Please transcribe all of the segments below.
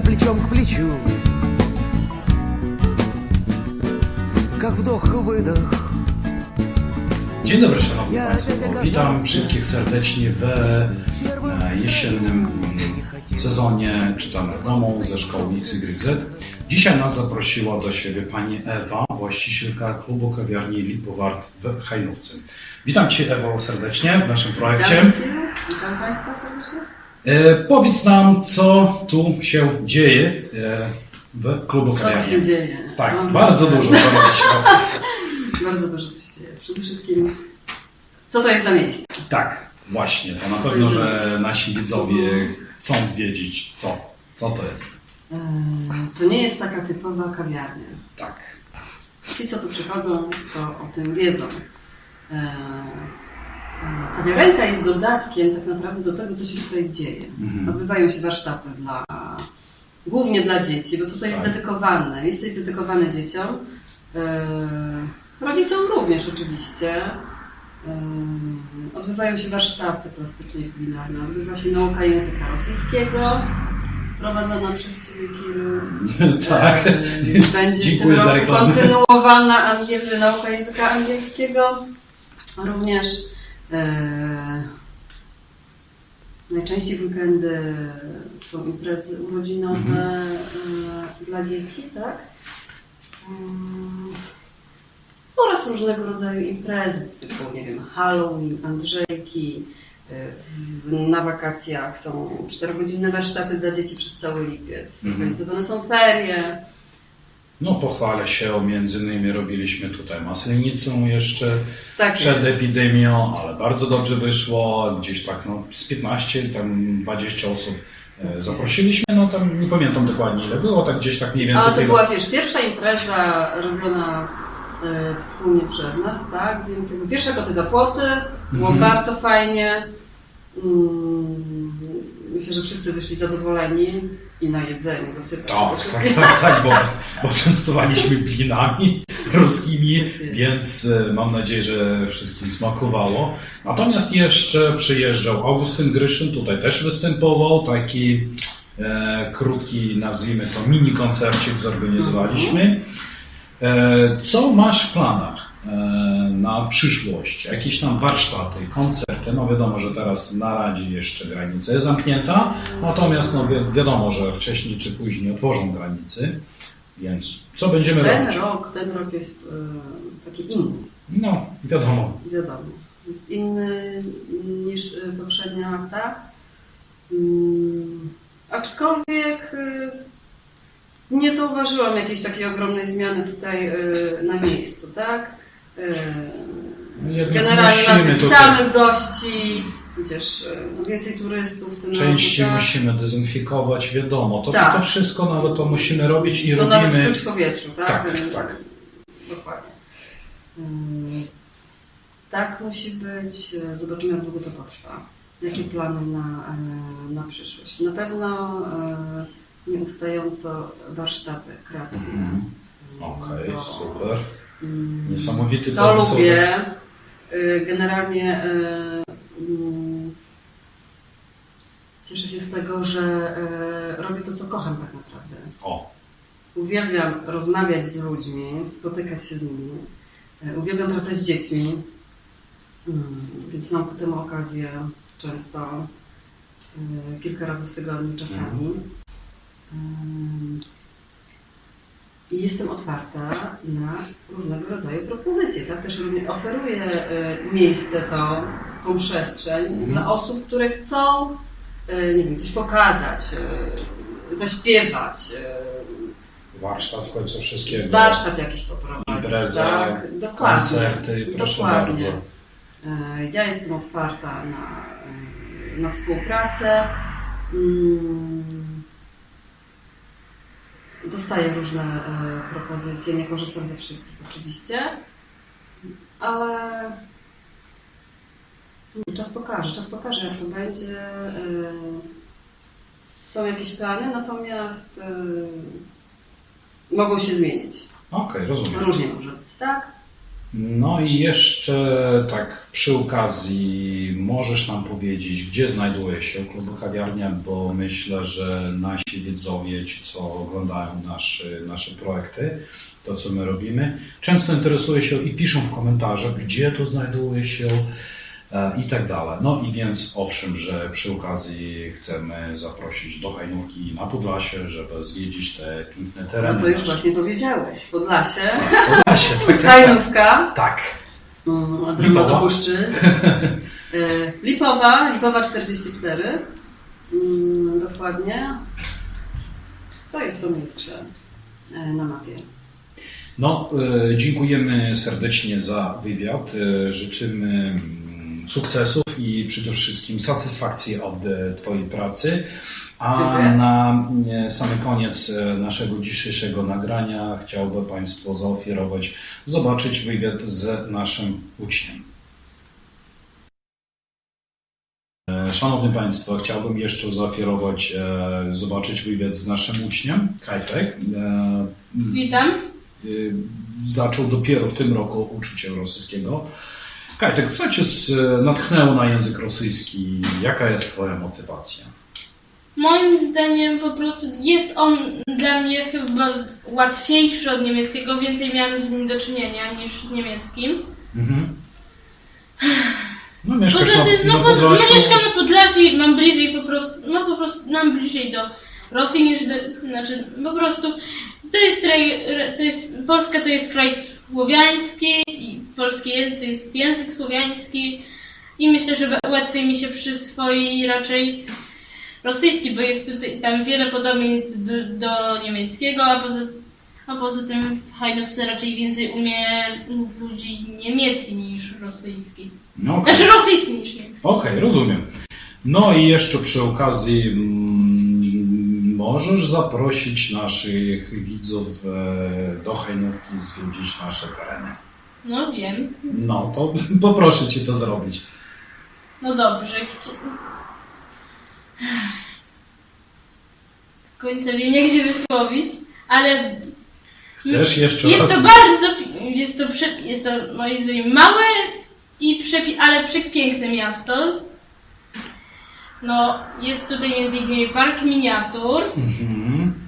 плечом к плечу Как вдох и выдох Dzień dobry Szanowni Państwo, witam wszystkich serdecznie w e, jesiennym sezonie Czytam Domu ze szkoły XYZ. Dzisiaj nas zaprosiła do siebie pani Ewa, właścicielka klubu kawiarni Lipowart w Hajnówce. Witam Cię Ewo serdecznie w naszym projekcie. Witam Państwa serdecznie. E, powiedz nam, co tu się dzieje e, w klubu Co tu kawiarni. się dzieje? Tak, Mam- bardzo dużo co się Bardzo dużo się dzieje. Przede wszystkim, co to jest za miejsce? Tak, właśnie. To na pewno, że nasi widzowie chcą wiedzieć, co, co to jest. Eee, To nie jest taka typowa kawiarnia. Tak. Ci, co tu przychodzą, to o tym wiedzą. Eee, Kawiarenka jest dodatkiem tak naprawdę do tego, co się tutaj dzieje. Mhm. Odbywają się warsztaty dla, głównie dla dzieci, bo tutaj jest Tak. dedykowane. Jest dedykowane dzieciom. Eee, Rodzicom również oczywiście. Eee, Odbywają się warsztaty plastyczne i kulinarne. Odbywa się nauka języka rosyjskiego prowadzona przez Ciebie Kiru. tak. Będzie Dziękuję w za tym roku reklamę. kontynuowana angiel- nauka języka angielskiego. Również e, najczęściej w weekendy są imprezy urodzinowe Mhm. e, dla dzieci, tak? Mm, oraz różnego rodzaju imprezy, typu, nie wiem, Halloween, Andrzejki. e, Na wakacjach są czterogodzinne warsztaty dla dzieci przez cały lipiec. Mhm. Organizowane są ferie. No pochwalę się, między innymi robiliśmy tutaj maslenicę jeszcze Tak przed jest. epidemią, ale bardzo dobrze wyszło, gdzieś tak no, z 15, tam 20 osób e, zaprosiliśmy, no tam nie pamiętam dokładnie ile było, tak gdzieś tak mniej więcej to tyle. była wiesz, pierwsza impreza robiona e, wspólnie przez nas, tak? Więc jakby pierwsze koty za płoty, było Mhm. bardzo fajnie. Mm, myślę, że wszyscy wyszli zadowoleni i na jedzeniu dosypać Tak, tak, tak, tak, bo, bo częstowaliśmy blinami ruskimi, więc e, mam nadzieję, że wszystkim smakowało. Natomiast jeszcze przyjeżdżał Augustyn Gryszyn, tutaj też występował, taki e, krótki, nazwijmy to mini koncercik zorganizowaliśmy. E, co masz w planach e, na przyszłość? Jakieś tam warsztaty, koncerty? No wiadomo, że teraz na razie jeszcze granica jest zamknięta, natomiast no wi- wiadomo, że wcześniej czy później otworzą granicy, więc co będziemy Ten robić? rok, ten rok jest e, taki inny, No, wiadomo. wiadomo. Jest inny niż e, poprzednie lata. Mm, aczkolwiek e, nie zauważyłam jakiejś takiej ogromnej zmiany tutaj e, na miejscu, tak? No, Jednak Generalnie mamy tych samych gości, tudzież no, więcej turystów w tym Części roku, tak? musimy dezynfikować, wiadomo. To, Tak. to wszystko nawet to musimy robić i To robimy. nawet czuć w powietrzu, tak? Tak, E, tak. Dokładnie. Mm, Tak musi być. Zobaczymy, jak długo to potrwa. Jakie plany na, na przyszłość? Na pewno nieustająco warsztaty kreatywne. Mhm. Okej, To- super. Mm, Niesamowity To lubię. Y, Generalnie y, mm, cieszę się z tego, że y, robię to, co kocham tak naprawdę. O, Uwielbiam rozmawiać z ludźmi, spotykać się z nimi. Uwielbiam pracę z dziećmi, Mm, więc mam ku temu okazję często, kilka razy w tygodniu czasami. Ym, I jestem otwarta na różnego rodzaju propozycje. Tak? Też również oferuję e, miejsce, to, tą przestrzeń Mhm. dla osób, które chcą e, nie wiem, coś pokazać, e, zaśpiewać, warsztat w końcu wszystkiego. warsztat jakiś poprowadzić. Impreza, tak? Dokładnie. koncerty, proszę Dokładnie. bardzo. Ja jestem otwarta na, na współpracę. Mm, Dostaję różne e, propozycje, nie korzystam ze wszystkich oczywiście, ale czas pokaże, czas pokaże jak to będzie. E, Są jakieś plany, natomiast e, mogą się zmienić. Okej, rozumiem. Różnie może być, tak? No i jeszcze tak przy okazji możesz nam powiedzieć, gdzie znajduje się klub kawiarnia, bo myślę, że nasi widzowie, ci co oglądają nasze, nasze projekty, to co my robimy, często interesują się i piszą w komentarzach, gdzie to znajduje się i tak dalej. No i więc owszem, że przy okazji chcemy zaprosić do Hajnówki na Podlasie, żeby zwiedzić te piękne tereny. No to już nasze. właśnie powiedziałeś. Podlasie, Tak, Podlasie, tak, tak, tak. Hajnówka, tak. droga Lipowa. do Puszczy. E, Lipowa, Lipowa 44. Mm, Dokładnie. To jest to miejsce e, na mapie. No, e, dziękujemy serdecznie za wywiad. E, Życzymy mm, sukcesów i przede wszystkim satysfakcji od e, Twojej pracy. A Dziękuję. na e, sam koniec e, naszego dzisiejszego nagrania chciałby Państwu zaoferować zobaczyć wywiad z naszym uczniem. Szanowni Państwo, chciałbym jeszcze zaoferować, zobaczyć wywiad z naszym uczniem, Kajtek. Witam. y, zaczął dopiero w tym roku uczyć się rosyjskiego. Kajtek, co Cię natchnęło na język rosyjski? Jaka jest Twoja motywacja? Moim zdaniem po prostu jest on dla mnie chyba łatwiejszy od niemieckiego. Więcej miałem z nim do czynienia niż z niemieckim. Mhm. No mieszkasz Poza na, tym, na no, poza, no mieszkam na Podlasiu i mam bliżej po prostu, no po prostu mam bliżej do Rosji niż do, znaczy po prostu to jest to jest, Polska to jest kraj słowiański polski język to jest język słowiański i myślę, że łatwiej mi się przyswoi raczej rosyjski, bo jest tutaj tam wiele podobieństw do, do niemieckiego, a poza, a poza tym w Hajnówce raczej więcej umie ludzi niemiecki niż rosyjski. No, okej. Znaczy rosyjski niż niemiecki. Okej, rozumiem. No i jeszcze przy okazji mm, możesz zaprosić naszych widzów e, do Hajnówki zwiedzić nasze tereny. No wiem. No to poproszę Cię to zrobić. No dobrze. Chci... W końcu wiem jak się wysłowić, ale Chcesz jeszcze jest raz? to bardzo, jest to, prze... jest to moim zdaniem małe i przepi... ale przepiękne miasto. No, jest tutaj między innymi park miniatur, Mhm.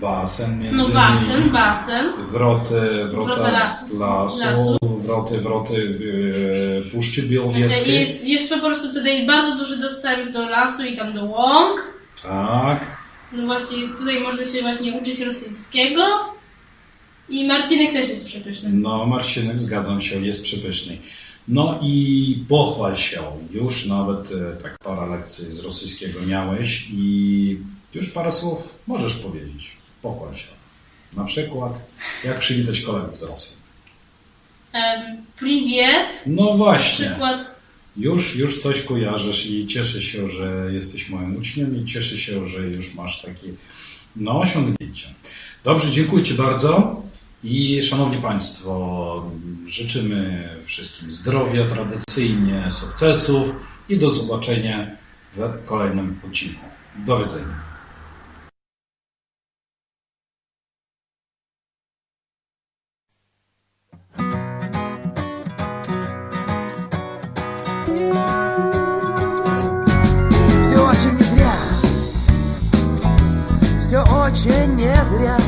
Basen między no basen, innymi. basen. Wroty, wrota Wrota la- lasu, lasu. wroty, wroty e, Puszczy Białowieskiej. Jest, jest po prostu tutaj bardzo duży dostęp do lasu i tam do łąk. Tak. No właśnie, tutaj można się właśnie uczyć rosyjskiego. I Marcinek też jest przepyszny. No, Marcinek, zgadzam się, jest przepyszny. No i pochwal się, już nawet e, tak parę lekcji z rosyjskiego miałeś i już parę słów możesz powiedzieć. Pochwal się. Na przykład, jak przywitać kolegów z Rosji. Um, Priwiet, No na właśnie. przykład. Już, już coś kojarzysz i cieszę się, że jesteś moim uczniem i cieszę się, że już masz takie no, osiągnięcia. Dobrze, dziękuję Ci bardzo i Szanowni Państwo, życzymy wszystkim zdrowia tradycyjnie, sukcesów i do zobaczenia w kolejnym odcinku. Do widzenia. Очень не зря.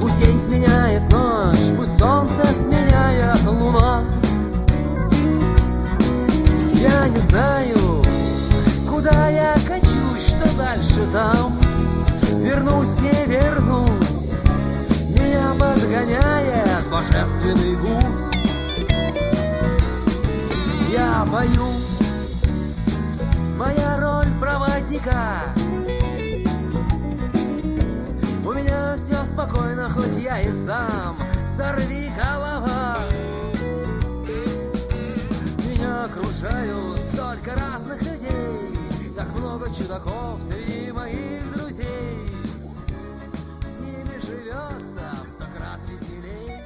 Пусть день сменяет ночь Пусть солнце сменяет луна. Я не знаю, куда я качусь Что дальше там. Вернусь, не вернусь Меня подгоняет божественный гусь. Я пою Моя роль проводника я и сам сорви голова. Меня окружают столько разных людей, так много чудаков среди моих друзей. С ними живется в сто крат веселей.